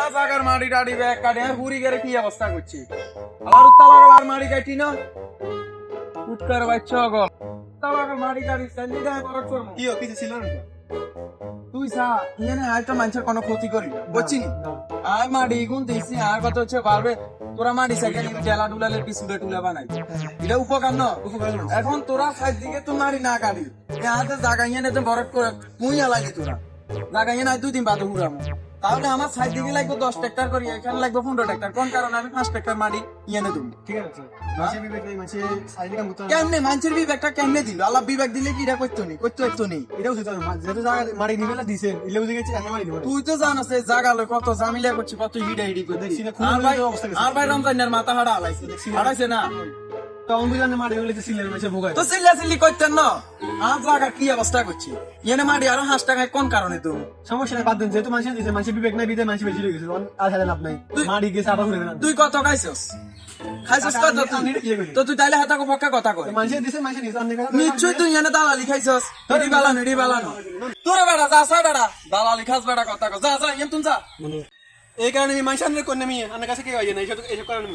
সারা জাগার মাটি টাড়ি ব্যাগ কাটে আর হুড়ি গেলে কি অবস্থা করছি? আবার উত্তালাগার মাটি কাটি না? উৎকার বাচ্চা গো। উত্তালাগার মাটি কাটি স্যান্ডি দেয় বড় করব কি কিছু ছিল না? তুই সা ইয়ে হয়তো মানুষের কোনো ক্ষতি করি বুঝছি আর মাটি গুণ দিছি আর কথা হচ্ছে পারবে? তোরা মাটি সাইকেল জেলা ডুলালে পিছুলে টুলে বানাই। এটা উপকার ন? এখন তোরা সাইড দিকে তুই মারি না কাটি। হাতে জাগা ইয়ে নেতে বরফ করে কুইয়া লাগে তোরা। জাগা ইয়ে নাই দুই দিন বাদে উড়ামো তাহলে আমার সাইড দিকে লাগবে দশ ট্রাক্টর করি এখানে লাগবে পনেরো ট্রাক্টর কোন কারণে? আমি পাঁচ ট্রাক্টর মাটি ইয়ে নে তুমি। ঠিক আছে। কেমনে? মানুষের বিবেকটা কেমনে দিল? আল্লাহ বিবেক দিলে কি এটা করতো নি? করতো একটু নেই এটা উচিত যেহেতু জায়গা মারি নিবে দিছেন এলে বুঝে গেছি আমি মারি তুই তো জানাস এই জাগালে কত ঝামেলা করছি কত হিডা হিডি করে দেখছি না, আর ভাই আর ভাই রমজানের মাথা হাড়া হালাইছে হারাইছে না? তখন বুঝলাম মারি হলে তো সিলের মাসে ভোগায়। তো চিল্লা চিল্লি করতেন না? আর জাগা কি অবস্থা করছি? এনে মাটি আরও হাঁস টাকায় কোন কারণে তো সমস্যা নাই বাদ দেন যেহেতু মানুষের দিছে মানুষের বিবেক নাই বিদে মানুষ বেশি গেছে আর হাজার লাভ নাই। মারি গেছে আবার ঘুরে গেলাম তুই কত খাইছস? খাইছস কত আমি- তুই? আমি এটা কি করি? তো তুই তাইলে হাতাকে পক্ষে কথা কই মানুষের দিছে মানুষের নিশ্চয় তুই এনে দালালি খাইছস। হিডি বালানো হিডি বালানো তোরে বেড়া যা সা বেড়া। দালালি খাস বেড়া কথা কই যা যা তুই যা। এই কারণে আমি মানুষ আনলে কোন আমি আমার কাছে কেউ আইয়ে না এইসব এইসব কারণে